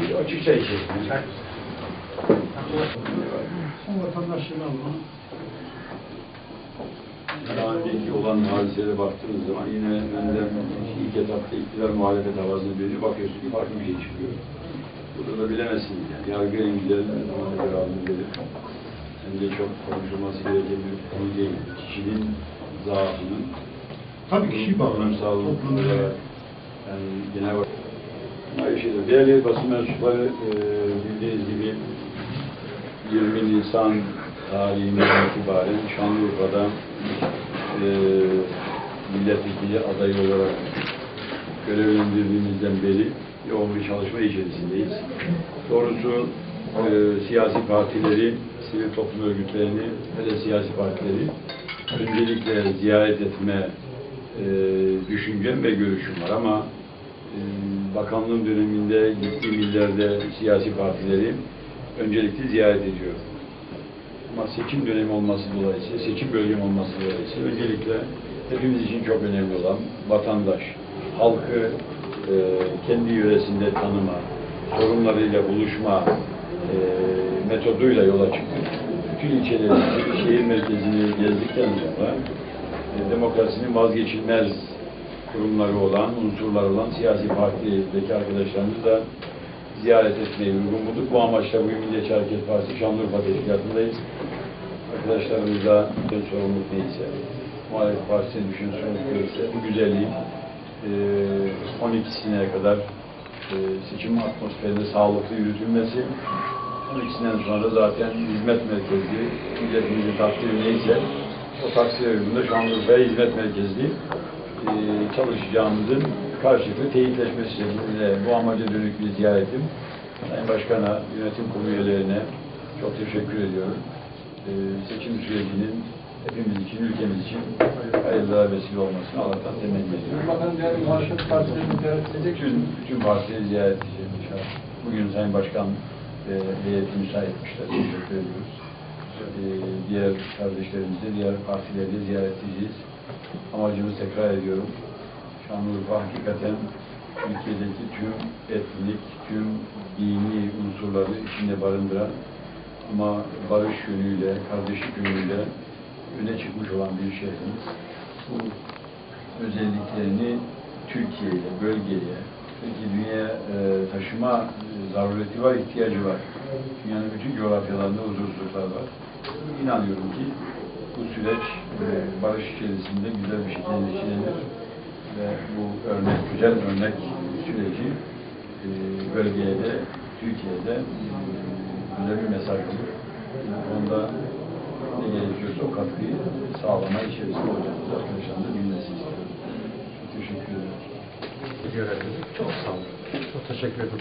Bir açık çay içelim. Daha önceki olan hadiselere baktığınız zaman yine önden ilk etapta iktidar muhalefet havasını dönüyor, bakıyorsun ki farklı bir şey çıkıyor. Burada da bilemezsiniz yani. Yargı en güzel, muhalefet havasını gelir. Bence çok konuşulması gereken bir konu değil. Kişinin zaafının Tabii kişi bağlı. toplumsal Toplum olarak yani genel olarak Aynı şeydir. Değerli basın mensupları e, bildiğiniz gibi 20 Nisan tarihinden itibaren Şanlıurfa'da e, milletvekili adayı olarak görevlendirdiğimizden beri yoğun bir çalışma içerisindeyiz. Doğrusu e, siyasi partileri, sivil toplum örgütlerini ve de siyasi partileri öncelikle ziyaret etme e, düşüncem ve görüşüm var ama e, bakanlığın döneminde gittiğim illerde siyasi partileri öncelikle ziyaret ediyorum. Ama seçim dönemi olması dolayısıyla, seçim bölgem olması dolayısıyla öncelikle hepimiz için çok önemli olan vatandaş, halkı e, kendi yöresinde tanıma, sorunlarıyla buluşma e, metoduyla yola çıktık. Bütün ilçeleri, şehir merkezini gezdikten sonra demokrasinin vazgeçilmez kurumları olan, unsurları olan siyasi partideki arkadaşlarımızı da ziyaret etmeyi uygun bulduk. Bu amaçla bugün Milliyetçi Hareket Partisi Şanlıurfa Teşkilatı'ndayız. Arkadaşlarımızla sorumluluk neyse, muhalefet partisine düşen sorumluluk neyse, bu güzelliği e, 12'sine kadar e, seçim atmosferinde sağlıklı yürütülmesi, 12'sinden sonra zaten hizmet merkezli, milletimizin takdiri neyse, o taksiye uygun Şanlıurfa'ya hizmet merkezli e, çalışacağımızın karşılıklı teyitleşmesi şeklinde bu amaca dönük bir ziyaretim. Sayın Başkan'a, yönetim kurulu üyelerine çok teşekkür ediyorum. E, seçim sürecinin hepimiz için, ülkemiz için hayırlara vesile olmasını Allah'tan temenni ediyorum. Bakan diğer muhalefet partilerini ziyaret edecek. Bütün, bütün partileri ziyaret edeceğim inşallah. Bugün Sayın Başkan ve heyeti müsait etmişler. Teşekkür ediyoruz. E, diğer kardeşlerimizi, diğer partileri ziyaret edeceğiz. Amacımız tekrar ediyorum. Şanlıurfa hakikaten Türkiye'deki tüm etnik, tüm dini unsurları içinde barındıran ama barış yönüyle, kardeşlik yönüyle öne çıkmış olan bir şehrimiz. Bu özelliklerini Türkiye'ye, bölgeye, peki dünya e, taşıma e, zarureti var, ihtiyacı var. Dünyanın bütün coğrafyalarında huzursuzluklar var. İnanıyorum ki bu süreç e, barış içerisinde güzel bir şekilde geçilir ve bu örnek, güzel örnek süreci e, bölgeye de, Türkiye'de e, güzel bir mesaj olur. Onda ne gerekiyorsa o katkıyı sağlama içerisinde olacağımız arkadaşlarım da bilmesi istiyorum. Teşekkür ederim. Çok sağ olun. Çok teşekkür ederim.